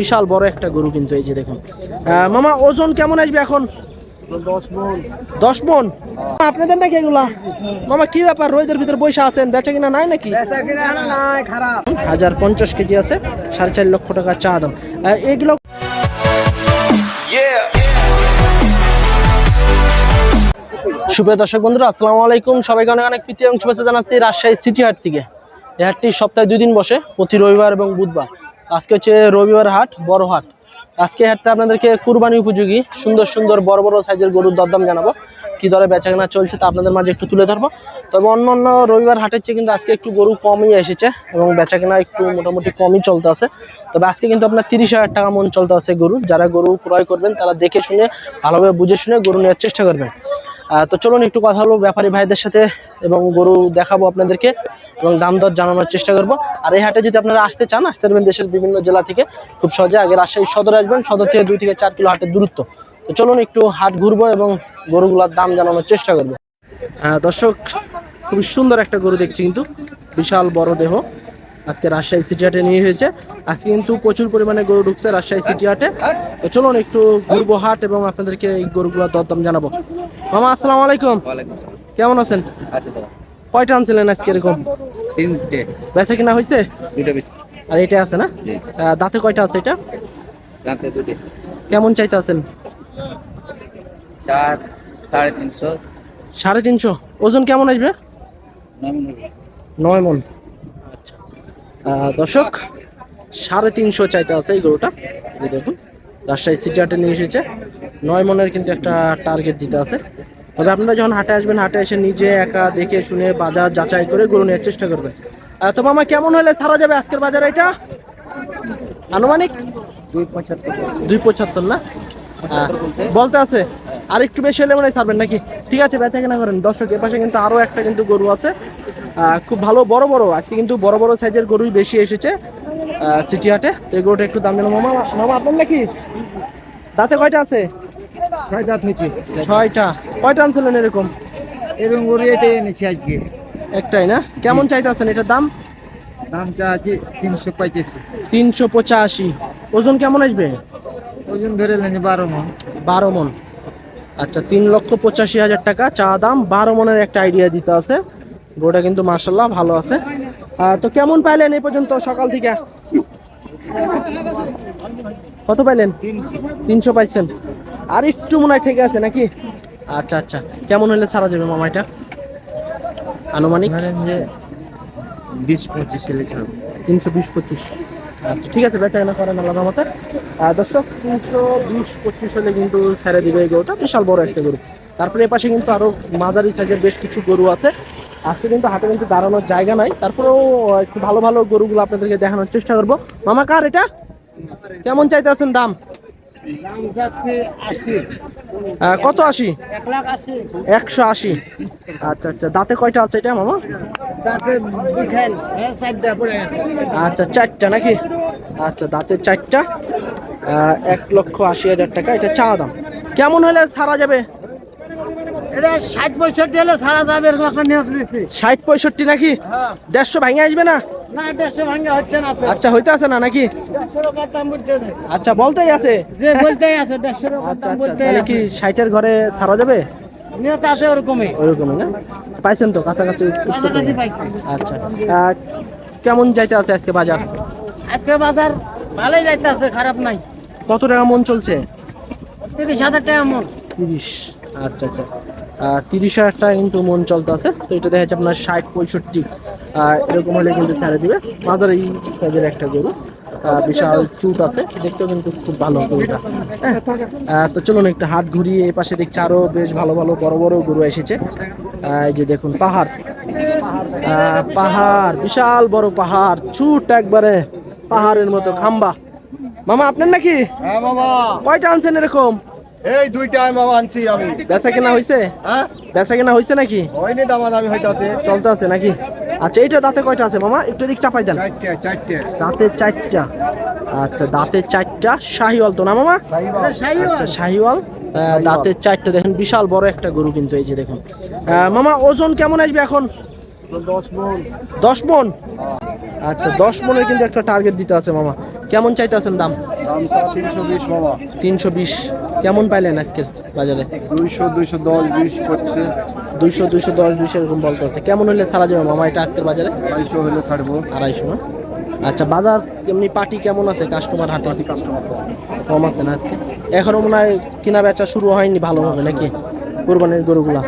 বিশাল বড় একটা গরু কিন্তু এই যে দেখুন। মামা ওজন কেমন আসবে এখন? দশ মন। আপনাদের নাকি এগুলা? মামা কি ব্যাপার? রোদের ভিতরে বসে আছেন বেচা কিনা নাই নাকি? হাজার পঞ্চাশ কেজি আছে সাড়ে চার লক্ষ টাকা চা দাম। এগুলো সুপ্রিয় দর্শক বন্ধুরা আসসালামু আলাইকুম। সবাইকে অনেক অনেক প্রীতি এবং শুভেচ্ছা জানাচ্ছি রাজশাহী সিটি হাট থেকে। এই হাটটি সপ্তাহে দুই দিন বসে প্রতি রবিবার এবং বুধবার। আজকে হচ্ছে রবিবার হাট, বড় হাট। আজকে হাটটা আপনাদেরকে কুরবানি উপযোগী, সুন্দর সুন্দর বড় বড় সাইজের গরুর দরদাম জানাব। কি দরে বেচাকেনা চলছে তা আপনাদের মাঝে একটু তুলে ধরবো। তবে অন্য অন্য রবিবার হাটের চেয়ে কিন্তু আজকে একটু গরু কমই এসেছে এবং বেচাকেনা একটু মোটামুটি কমই চলতে আছে। তবে আজকে কিন্তু আপনার তিরিশ হাজার টাকা মন চলতে আছে গরু। যারা গরু ক্রয় করবেন, তারা দেখে শুনে, ভালোভাবে বুঝে শুনে গরু নেওয়ার চেষ্টা করবেন। তো চলুন একটু কথা হলো ব্যাপারী ভাইদের সাথে এবং গরু দেখাবো আপনাদেরকে এবং দাম দর জানানোর চেষ্টা করব। আর এই হাটে যদি আপনারা আসতে চান, আসতে পারবেন দেশের বিভিন্ন জেলা থেকে। খুব সহজে আগে রাজশাহী সদর আসবেন, সদর থেকে দুই থেকে চার কিলো হাটের দূরত্ব। তো চলুন একটু হাট ঘুরবো এবং গরুগুলোর দাম জানানোর চেষ্টা করব। দর্শক, খুবই সুন্দর একটা গরু দেখছি কিন্তু। বিশাল বড় দেহ। আজকে রাজশাহী সিটি হাটে নিয়ে হয়েছে। আজকে কিন্তু প্রচুর পরিমাণে গরু ঢুকছে রাজশাহী সিটি হাটে। তো চলুন একটু ঘুরবো হাট এবং আপনাদেরকে এই গরুগুলোর দরদাম জানাব। মামা আসসালামু আলাইকুম। কেমন আছেন? আচ্ছা কয়টা আনছিলেন আজকে এরকম? বেচা কিনা হয়েছে? আর এটা আছে না? দাঁতে কয়টা আছে এটা? দাঁতে কেমন চাইতে আছেন চার সাড়ে তিনশো। সাড়ে তিনশো। ওজন কেমন আসবে? নয় মন। দর্শক সাড়ে তিনশো চাইতে আছে এই গরুটা। এই দেখুন রাজশাহী সিটি হাটে নিয়ে এসেছে। নয় মনের কিন্তু একটা টার্গেট দিতে আছে। তবে আপনারা যখন হাটে আসবেন হাটে এসে নিজে একা দেখে শুনে বাজার যাচাই করে গরু নেওয়ার চেষ্টা করবেন। আহ, তো মামা কেমন হলে সারা যাবে আজকের বাজার এটা? আনুমানিক? দুই পঁচাত্তর। দুই পঁচাত্তর না? বলতে আছে? আর একটু বেশি হলে মনে হয় ছাড়বেন নাকি? ঠিক আছে বেচা কেনা করেন। দর্শক এর পাশে কিন্তু আরও একটা কিন্তু গরু আছে। খুব ভালো বড় বড়। আজকে কিন্তু বড় বড় সাইজের গরুই বেশি এসেছে সিটি হাটে। তো এই গরুটা একটু দাম জানো মামা মামা আপনার নাকি দাঁতে কয়টা আছে? ছয় দাঁত হয়েছে ছয়টা। কয়টা আনছিলেন এরকম? এরকম করে এটাই এনেছি আজকে। একটাই না? কেমন চাইতে আছেন এটার দাম? দামটা আছে তিনশো পঁয়ত্রিশ। তিনশো পঁচাশি। ওজন কেমন আসবে? ওজন ধরে নেন বারো মন। বারো মন। আচ্ছা তিন লক্ষ পঁচাশি হাজার টাকা। চা দাম বারো মনের একটা আইডিয়া দিতে আছে। গোটা কিন্তু মার্শাল্লাহ ভালো আছে। তো কেমন পাইলেন এই পর্যন্ত সকাল থেকে? কত পাইলেন? তিনশো পাইছেন। আর একটু মনে হয় ঠিক আছে নাকি? আচ্ছা আচ্ছা। কেমন হলে ছাড়া যাবে মামা এটা? আনুমানিক? বিশ পঁচিশ তিনশো বিশ পঁচিশ। আচ্ছা ঠিক আছে বেচা কেনা করেন আল্লাহ মতে দর্শক, তিনশো বিশ, পঁচিশ হলে কিন্তু ছেড়ে দিবে এই গরুটা, বিশাল বড় একটা গরু। তারপরে এপাশে কিন্তু আরও মাঝারি সাইজের বেশ কিছু গরু আছে। আজকে কিন্তু হাটে কিন্তু দাঁড়ানোর জায়গা নাই। তারপরেও একটু ভালো ভালো গরুগুলো আপনাদেরকে দেখানোর চেষ্টা করব। মামা, কার এটা? কেমন চাইতে আছেন দাম? কত আশি? একশো আশি। আচ্ছা আচ্ছা। দাঁতে কয়টা আছে এটা মামা? হ্যাঁ আচ্ছা চারটা নাকি? আচ্ছা দাঁতের চারটা। এক লক্ষ আশি হাজার টাকা। এটা চা দাম। কেমন হলে ছাড়া যাবে? এটা ষাট পঁয়ষট্টি হলে সারা যাবে এরকম একটা নিয়োগ দিয়েছি। ষাট পঁয়ষট্টি নাকি? হ্যাঁ। দেড়শো ভাঙে আসবে না? আচ্ছা হইতে আছে না নাকি। আচ্ছা বলতেই আছে। যে বলতেই আছে আচ্ছা আচ্ছা কি ষাটের ঘরে ছাড়া যাবে? নিয়ত আছে ওরকমই। ওইরকমই না? পাইছেন তো কাছাকাছি কাছাকাছি পাইছি। আচ্ছা কেমন যাইতে আছে আজকে বাজার? আজকে বাজার ভালোই যাইতে আছে খারাপ নাই। কত টাকা মন চলছে? তিরিশ হাজার টাকা মন। তিরিশ আচ্ছা আচ্ছা। তিরিশ হাজার টাকা কিন্তু মন চলতে আছে তো এটা দেখা যাচ্ছে আপনার ষাট পঁয়ষট্টি। এরকম হলে কিন্তু ছেড়ে দিবে। মাজার এই সাইজের একটা গরু। বিশাল চুট আছে। দেখতেও কিন্তু খুব ভালো গরুটা। হ্যাঁ। তো চলুন একটু হাট ঘুরিয়ে এই পাশে দেখছি আরও বেশ ভালো ভালো বড় বড় গরু এসেছে। এই যে দেখুন পাহাড়। আহ, পাহাড় বিশাল বড় পাহাড়। চুট একবারে পাহাড়ের মতো খাম্বা। মামা আপনার নাকি? হ্যাঁ বাবা কয়টা আনছেন এরকম? এই দুইটা বাবা আনছি আমি। বেচা কেনা হয়েছে হ্যাঁ? বেচা কেনা হয়েছে নাকি? হয়নি দামা দামি হইতাছে চলতে আছে নাকি? আচ্ছা এইটা দাঁতে কয়টা আছে মামা? একটু দিক চাপাই দেন। চারটে চারটে। দাঁতে চারটা। আচ্ছা দাঁতে চারটা। শাহিওয়াল তো না মামা? আচ্ছা শাহিওয়াল। আহ, দাঁতে চারটা। দেখেন বিশাল বড় একটা গরু কিন্তু এই যে দেখুন। মামা ওজন কেমন আসবে এখন? দশ মন। আচ্ছা দশ মনের কিন্তু একটা টার্গেট দিতে আছে মামা। কেমন চাইতে আছেন দাম তিনশো বিশ বাবা তিনশো বিশ। কেমন পাইলেন আজকের বাজারে? দুইশো দুইশো দশ বিশ করছে। দুইশো দুইশো দশ বিশ এরকম বলতে আছে কেমন হলে ছাড়া যাবে মামা এটা আজকের বাজারে? আড়াইশো হলে ছাড়বো। আড়াইশো না? আচ্ছা বাজার এমনি পার্টি কেমন আছে? কাস্টমার হাটে কাস্টমার কম আছে না আজকে? এখনও মনে হয় কেনা বেচা শুরু হয়নি ভালোভাবে নাকি? কোরবানির গরুগুলা?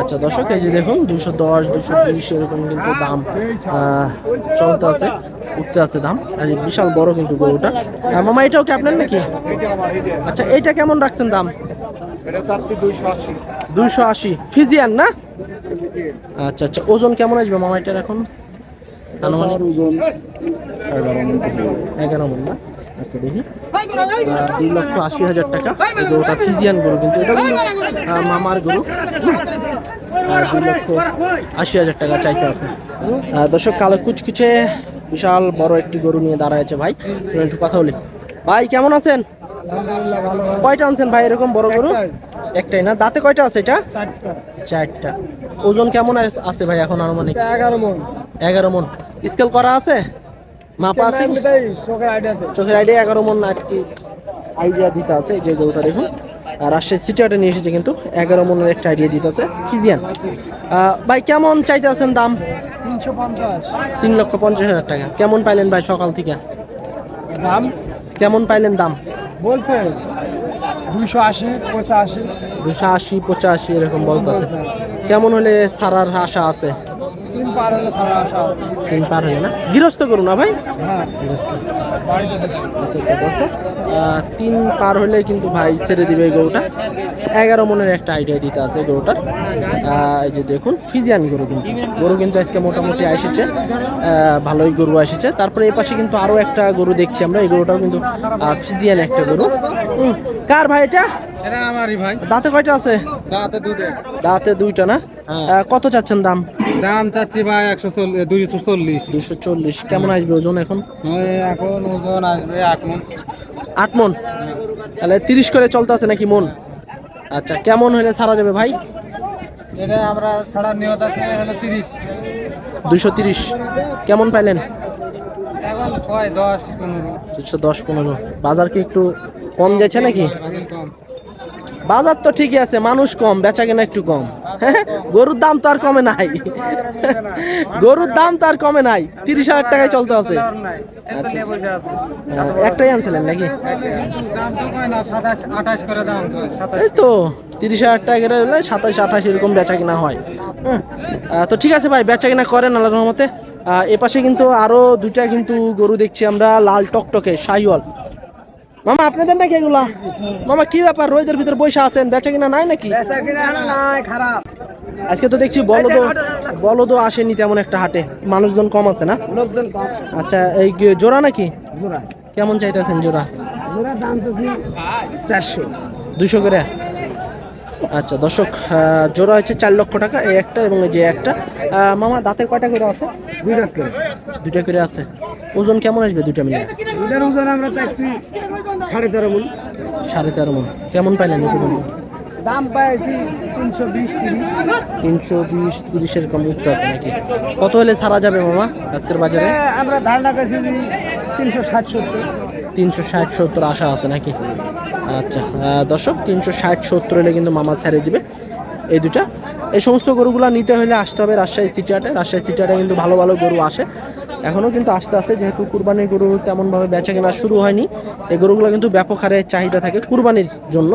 আচ্ছা দর্শক, এই যে দেখুন দুশো দশ দুশো বিশ, এরকম কিন্তু দাম চলতে আছে, উঠতে আছে দাম। বিশাল বড় কিন্তু গরুটা। মামা, এটাও কি আপনার নাকি? আচ্ছা এইটা কেমন রাখছেন দাম? দুইশো আশি। ফিজিয়ান না? আচ্ছা আচ্ছা ওজন কেমন আসবে মামা এটার এখন? ওজন এগারো মন না? আচ্ছা দেখি। দুই লক্ষ আশি হাজার টাকা। গরুটা ফিজিয়ান গরু কিন্তু, এটা মামার গরু। দুই লক্ষ আশি হাজার টাকা চাইতে আছে। দর্শক কালো কুচকুচে বিশাল বড় একটি গরু নিয়ে দাঁড়ায় আছে ভাই একটু কথা বলি। ভাই কেমন আছেন? কয়টা আনছেন ভাই এরকম বড় গরু? একটাই না? দাঁতে কয়টা আছে এটা? চারটা। ওজন কেমন আছে ভাই এখন আনুমানিক? এগারো মন। এগারো মন। স্কেল করা আছে? মাপা আছে? চোখের আইডিয়া চোখের আইডিয়া এগারো মন আর কি আইডিয়া দিতে আছে যে গরুটা দেখুন। রাজশাহী সিটি হাটে নিয়ে এসেছে কিন্তু এগারো মনের একটা আইডিয়া দিতে আছে ফিজিয়ান ভাই কেমন চাইতে আছেন দাম? তিনশো পঞ্চাশ তিন লক্ষ পঞ্চাশ হাজার টাকা। কেমন পাইলেন ভাই সকাল থেকে? দাম? কেমন পাইলেন দাম? বলছে দুইশো আশি পঁচাশি। দুশো আশি পঁচাশি এরকম বলতেছে। কেমন হলে ছাড়ার আশা আছে? তিন পার হলে ছাড়া আসা তিন পার হয়ে না? গৃহস্থ করুন না ভাই? হ্যাঁ। আচ্ছা আচ্ছা তিন পার হলে কিন্তু ভাই ছেড়ে দিবে এই গরুটা। এগারো মনের একটা আইডিয়া দিতে আছে গরুটার। এই যে দেখুন ফিজিয়ান গরু কিন্তু। গরু কিন্তু আজকে মোটামুটি এসেছে। ভালোই গরু এসেছে। তারপরে এই পাশে কিন্তু আরও একটা গরু দেখছি আমরা। এই গরুটাও কিন্তু ফিজিয়ান একটা গরু। হুম, কার ভাই এটা? এটা আমারই ভাই। দাঁতে কয়টা আছে? দাঁতে দাঁতে দুইটা না? কত চাচ্ছেন দাম? দাম চাচ্ছি ভাই একশো চল্লিশ দুইশো চল্লিশ। দুশো চল্লিশ। কেমন আসবে ওজন এখন? এখন ওজন আসবে আট মন। আট মন? তাহলে তিরিশ করে চলতে আছে নাকি মন? আচ্ছা কেমন হলে ছাড়া যাবে ভাই? এটা আমরা ছাড়া নিয়ত আছে হলো তিরিশ। দুশো তিরিশ। কেমন পাইলেন? ছয় দশ পনেরো। দুশো দশ পনেরো। বাজার কি একটু কম যাচ্ছে নাকি? বাজার তো ঠিকই আছে, মানুষ কম বেচা কেনা একটু কম। গরুর দাম তো আর কমে নাই। গরুর দাম তো আর কমে নাই, তিরিশ হাজার টাকায় চলতে আছে। আচ্ছা। একটাই আনছিলেন নাকি? এই তো, তিরিশ হাজার টাকা করে হলে সাতাশ, আঠাশ এরকম বেচা কিনা হয় তো ঠিক আছে ভাই বেচা কিনা করেন আল্লাহ রহমতে। এপাশে কিন্তু আরও দুইটা কিন্তু গরু দেখছি আমরা, লাল টকটকে, শাহিওয়াল। মামা আপনাদের নাকি এগুলা? মামা কি ব্যাপার? রোদের ভিতরে বসে আছেন বেচা কিনা নাই নাকি? খারাপ। আজকে তো দেখছি বলদও বলদও আসেনি তেমন একটা হাটে। মানুষজন কম আছে না? লোকজন কম। আচ্ছা এই জোড়া নাকি? জোড়া। কেমন চাইতেছেন জোড়া? জোড়া দাম তো চারশো। দুশো করে? আচ্ছা দর্শক জোড়া হচ্ছে চার লক্ষ টাকা এই একটা এবং এই যে একটা। মামা দাঁতের কয়টা করে আছে? দুই রাত করে। দুইটা করে আছে। ওজন কেমন আসবে দুইটা মিলে দুটার ওজন আমরা দেখছি সাড়ে তেরো মন। সাড়ে তেরো মন। কেমন পাইলেন এই পর্যন্ত দাম পাইছি তিনশো বিশ তিরিশ। তিনশো বিশ তিরিশের কম উঠতে আছে নাকি? কত হলে ছাড়া যাবে মামা আজকের বাজারে? আমরা ধারণা করছি তিনশো ষাট সত্তর। তিনশো ষাট সত্তর আশা আছে নাকি? আচ্ছা দর্শক তিনশো ষাট সত্তর হলে কিন্তু মামা ছেড়ে দিবে এই দুটা এই সমস্ত গরুগুলো নিতে হলে আসতে হবে রাজশাহী সিটি হাটে। রাজশাহী সিটি হাটে কিন্তু ভালো ভালো গরু আসে। এখনও কিন্তু আসতে আসে যেহেতু কুরবানির গরু তেমনভাবে বেচা কেনা শুরু হয়নি, এই গরুগুলো কিন্তু ব্যাপক হারে চাহিদা থাকে কুরবানির জন্য।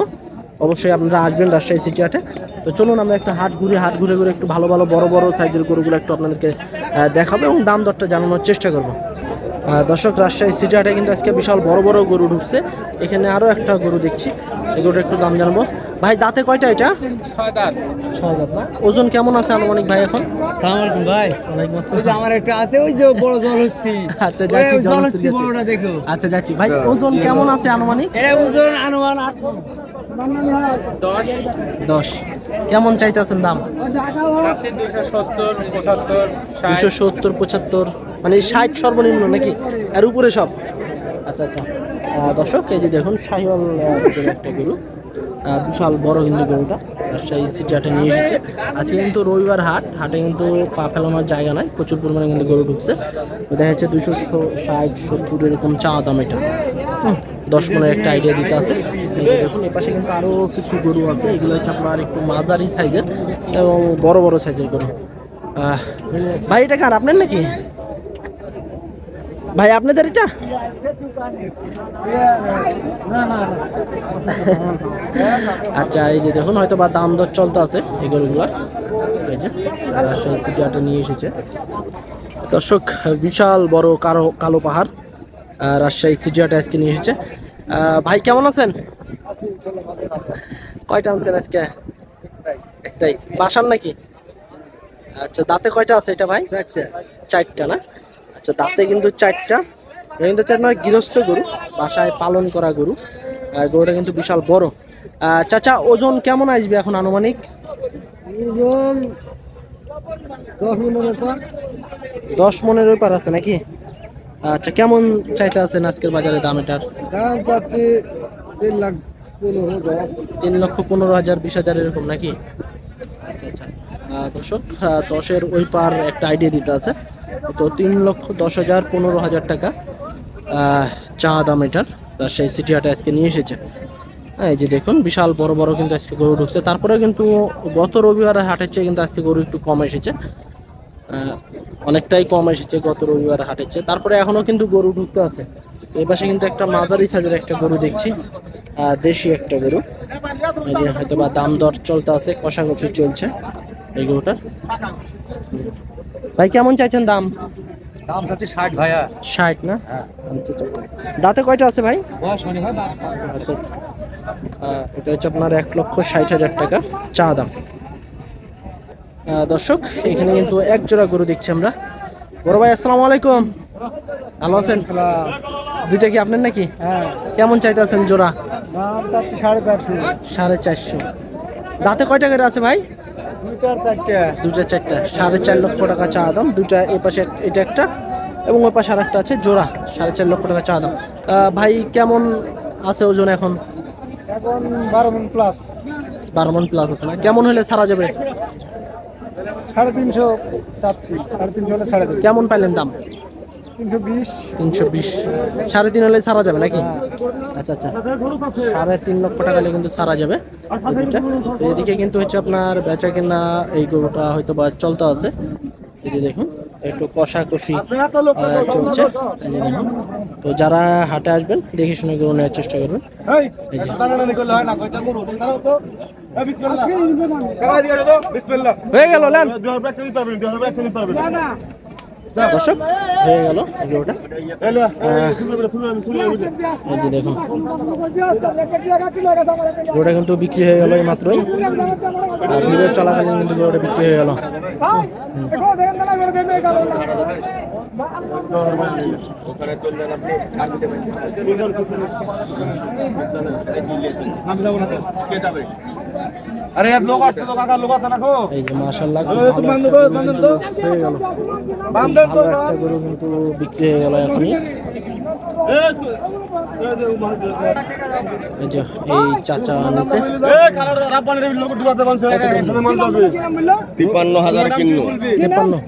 অবশ্যই আপনারা আসবেন রাজশাহী সিটি হাটে। তো চলুন আমরা একটা হাট ঘুরে হাট ঘুরে ঘুরে একটু ভালো ভালো, বড় বড় সাইজের গরুগুলো একটু আপনাদেরকে দেখাবো এবং দাম দরটা জানানোর চেষ্টা করব। দর্শক, রাজশাহী সিটি হাটে কিন্তু আজকে বিশাল বড় বড় গরু ঢুকছে। এখানে আরও একটা গরু দেখছি। এই গরুটা একটু দাম জানব। ভাই দাঁতে কয়টা এটা? ছয় দাঁত ছয় দাঁত না? ওজন কেমন আছে আনুমানিক ভাই এখন? সালামালাইকুম ভাই। ওয়ালাইকুম আসসালাম। আমার একটা আছে ওই যে বড় জলহস্তি। আচ্ছা যাচ্ছি জলহস্তি বড়টা দেখো। আচ্ছা যাচ্ছি। ভাই ওজন কেমন আছে আনুমানিক? এটা ওজন আনুমান আট দশ। কেমন চাইতেছেন দাম? চাচ্ছি দুইশো সত্তর পঁচাত্তর দুশো সত্তর পঁচাত্তর মানে ষাট সর্বনিম্ন নাকি? আর উপরে সব? আচ্ছা আচ্ছা। দর্শক এই যে দেখুন শাহিওয়াল আহ, একটা গরু। বিশাল বড় কিন্তু গরুটা। রাজশাহী সিটি হাটে নিয়ে এসেছে। আজকে কিন্তু রবিবার হাট। হাটে কিন্তু পা ফেলানোর জায়গা নাই। প্রচুর পরিমাণে কিন্তু গরু ঢুকছে। দেখা যাচ্ছে দুশো ষাট, সত্তর এরকম চা দাম এটা। দশ মনের একটা আইডিয়া দিতে আছে। দেখুন, এপাশে কিন্তু আরও কিছু গরু আছে। এগুলো হচ্ছে আপনার একটু মাঝারি সাইজের এবং বড় বড় সাইজের গরু। ভাই, এটা কার? আপনার নাকি? ভাই আপনাদের এটা? আচ্ছা এই যে দেখুন হয়তো বা দাম দর চলতে আছে এই গরুগুলার। এই যে রাজশাহী সিটি হাটে নিয়ে এসেছে। দর্শক বিশাল বড় কালো কালো পাহাড় রাজশাহী সিটি আজকে নিয়ে এসেছে। ভাই কেমন আছেন? কয়টা আনছেন আজকে? একটাই। বাসার নাকি? আচ্ছা দাঁতে কয়টা আছে এটা ভাই? চারটা না? আচ্ছা তাতে কিন্তু চারটা কিন্তু চার গৃহস্থ গরু বাসায় পালন করা গরু। গরুটা কিন্তু বিশাল বড়। চাচা ওজন কেমন আসবে এখন আনুমানিক? ওজন দশ মনের উপর। দশ মনের ওই পার আছে নাকি? আচ্ছা কেমন চাইতে আছেন আজকের বাজারে দাম এটার? দাম চাচ্ছি তিন লাখ পনেরো দশ তিন লক্ষ পনেরো হাজার বিশ হাজার এরকম নাকি? দর্শক দশের ওই পার একটা আইডিয়া দিতে আছে। তো তিন লক্ষ দশ হাজার পনেরো হাজার টাকা চা দাম এটার। রাজশাহী সিটি হাটে আজকে নিয়ে এসেছে। হ্যাঁ, এই যে দেখুন বিশাল বড় বড় কিন্তু আজকে গরু ঢুকছে। তারপরে কিন্তু গত রবিবারের হাটের চেয়ে কিন্তু আজকে গরু একটু কম এসেছে। অনেকটাই কম এসেছে গত রবিবার হাটের চেয়ে। তারপরে এখনও কিন্তু গরু ঢুকতে আছে। এই পাশে কিন্তু একটা মাঝারি সাইজের একটা গরু দেখছি। দেশি একটা গরু। হয়তো বা দাম দর চলতে আছে কষাকষি চলছে। এই ভাই কেমন চাইছেন দাম? দাম চাচ্ছি ষাট ভাইয়া। ষাট না? হ্যাঁ। দাঁতে কয়টা আছে ভাই? আচ্ছা আচ্ছা। আহ, এটা হচ্ছে আপনার এক লক্ষ ষাট হাজার টাকা চা দাম। আহ, দর্শক এখানে কিন্তু এক জোড়া গরু দেখছি আমরা। বড় ভাই আসসালামু আলাইকুম। ভালো আছেন? দুইটা কি আপনার নাকি? হ্যাঁ। কেমন চাইতে আছেন জোড়া সাড়ে চারশো। সাড়ে চারশো। দাঁতে কয়টা করে আছে ভাই? দুটা চারটা? সাড়ে চার লক্ষ টাকা চা দাম। দুটা এ পাশে এটা একটা এবং ওই পাশে আরেকটা আছে জোড়া সাড়ে চার লক্ষ টাকা চা দাম। ভাই কেমন আছে ওজন এখন? এখন বারো মন প্লাস বারো মন প্লাস আছে না? কেমন হলে ছাড়া যাবে? সাড়ে তিনশো চাচ্ছি। সাড়ে তিনশো হলে সাড়ে কেমন পাইলেন দাম? তিনশো বিশ। সাড়ে তিন হলে ছাড়া যাবে নাকি? আচ্ছা আচ্ছা। সাড়ে তিন লক্ষ টাকা হলে কিন্তু ছাড়া যাবে এদিকে কিন্তু হচ্ছে আপনার বেচা কেনা এই গরুটা হয়তো বা চলতে আছে। এই যে দেখুন একটু কষাকষি চলছে। তো যারা হাটে আসবেন দেখে শুনে গরু নেওয়ার চেষ্টা করবেন। হয়ে গেল দর্শক হয়ে গেল ওটা দেখুন গরুটা কিন্তু বিক্রি হয়ে গেল এই মাত্রই। ভিডিও চলাকালীন কিন্তু গরুটা বিক্রি হয়ে গেল। আরে লোক আসছে তো কাকা লোক আছে না গো? এই যে মাশাআল্লাহ খুব বান্ধব, বান্ধব তো। হয়ে গেল। বান্ধব তো, একটা গরু কিন্তু বিক্রি হয়ে গেল এখনই। এই যে এই চাচা আনিছে। তিপ্পান্ন হাজার কিনলো।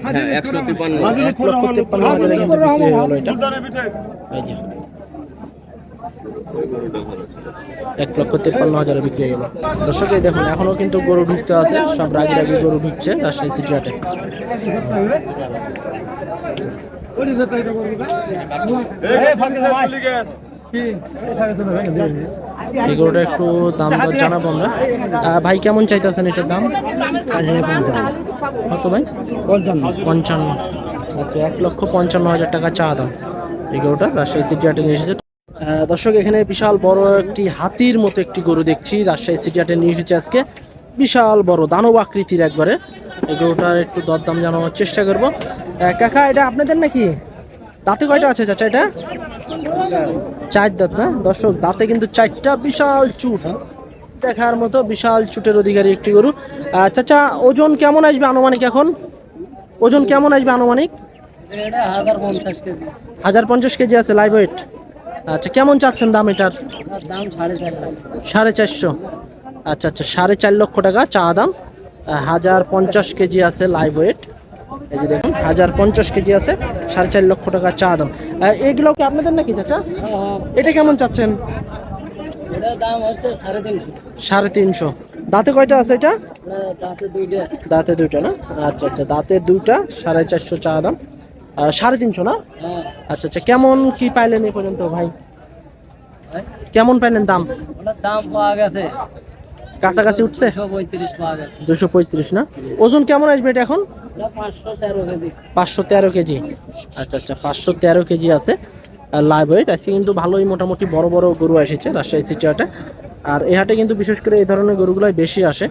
হ্যাঁ একশো তিপ্পান্ন। এক লক্ষ তেপ্পান্ন হাজারে কিন্তু বিক্রি হয়ে গেল এটা। এই যে এক লক্ষ তেপ্পান্ন হাজারে বিক্রি হয়ে গেল। দর্শক এই দেখুন এখনও কিন্তু গরু ঢুকতে আছে। সব রাগি রাগি গরু ঢুকছে রাজশাহী সিটি হাটে এই গরুটা একটু দাম দর জানাব আমরা। ভাই কেমন চাইতেছেন এটার দাম? কত ভাই? পঞ্চান্ন। পঞ্চান্ন। আচ্ছা এক লক্ষ পঞ্চান্ন হাজার টাকা চা দাম। এই গরুটা রাজশাহী সিটি হাটে নিয়ে এসেছে। দর্শক এখানে বিশাল বড় একটি হাতির মতো একটি গরু দেখছি রাজশাহী সিটি হাটে নিয়ে এসেছে আজকে। বিশাল বড় দানব আকৃতির একবারে। এই গরুটার একটু দরদাম জানানোর চেষ্টা করব। কাকা এটা আপনাদের নাকি? দাঁতে কয়টা আছে চাচা এটা? চার দাঁত না? দর্শক দাঁতে কিন্তু চারটা বিশাল চুট হ্যাঁ? দেখার মতো বিশাল চুটের অধিকারী একটি গরু। চাচা ওজন কেমন আসবে আনুমানিক এখন? ওজন কেমন আসবে আনুমানিক? হাজার পঞ্চাশ কেজি। আছে লাইভ ওয়েট আচ্ছা কেমন চাচ্ছেন দাম এটার? দাম সাড়ে চারশো। আচ্ছা আচ্ছা সাড়ে চার লক্ষ টাকা চা দাম। হাজার পঞ্চাশ কেজি আছে লাইভ ওয়েট এই যে দেখুন। হাজার পঞ্চাশ কেজি আছে সাড়ে চার লক্ষ টাকা চা দাম। এগুলো কি আপনাদের নাকি চাচা? এটা কেমন চাচ্ছেন? সাড়ে তিনশো। দাঁতে কয়টা আছে এটা? দাঁতে দুইটা। না? আচ্ছা আচ্ছা দাঁতে দুইটা সাড়ে চারশো চা দাম। সাড়ে তিনশো না? হ্যাঁ। আচ্ছা আচ্ছা কেমন কি পাইলেন এই পর্যন্ত ভাই? কেমন পাইলেন দাম? দাম পাওয়া গেছে। কাছাকাছি উঠছে? দুশো পঁয়ত্রিশ না? ওজন কেমন আসবে এটা এখন? পাঁচশো তেরো কেজি। আচ্ছা আচ্ছা পাঁচশো তেরো কেজি আছে লাইভ ওয়েট আজকে কিন্তু ভালোই মোটামুটি বড় বড় গরু এসেছে রাজশাহী সিটি হাটে। আর এই হাটে কিন্তু বিশেষ করে এই ধরনের গরুগুলোই বেশি আসে।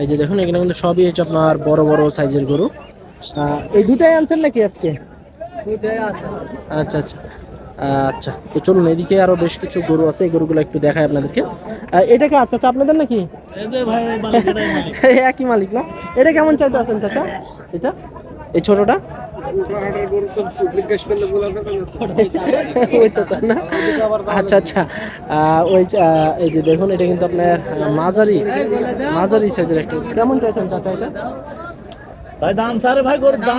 এই যে দেখুন এখানে কিন্তু সবই হচ্ছে আপনার বড় বড় সাইজের গরু। এই দুটাই আনছেন নাকি আজকে? আচ্ছা আচ্ছা আচ্ছা তো চলুন এদিকে আরও বেশ কিছু গরু আছে এই গরুগুলো একটু দেখাই আপনাদেরকে। এটা কি? আচ্ছা আচ্ছা আপনাদের নাকি? একই মালিক না? এটা কেমন চাইতে আছেন চাচা? এটা? এই ছোটটা? আচ্ছা আচ্ছা। আহ, ওই এই যে দেখুন এটা কিন্তু আপনার মাঝারি মাঝারি সাইজের একটা। কেমন চাইছেন চাচা এটা? ভাই দাম সারে ভাই গরুর দাম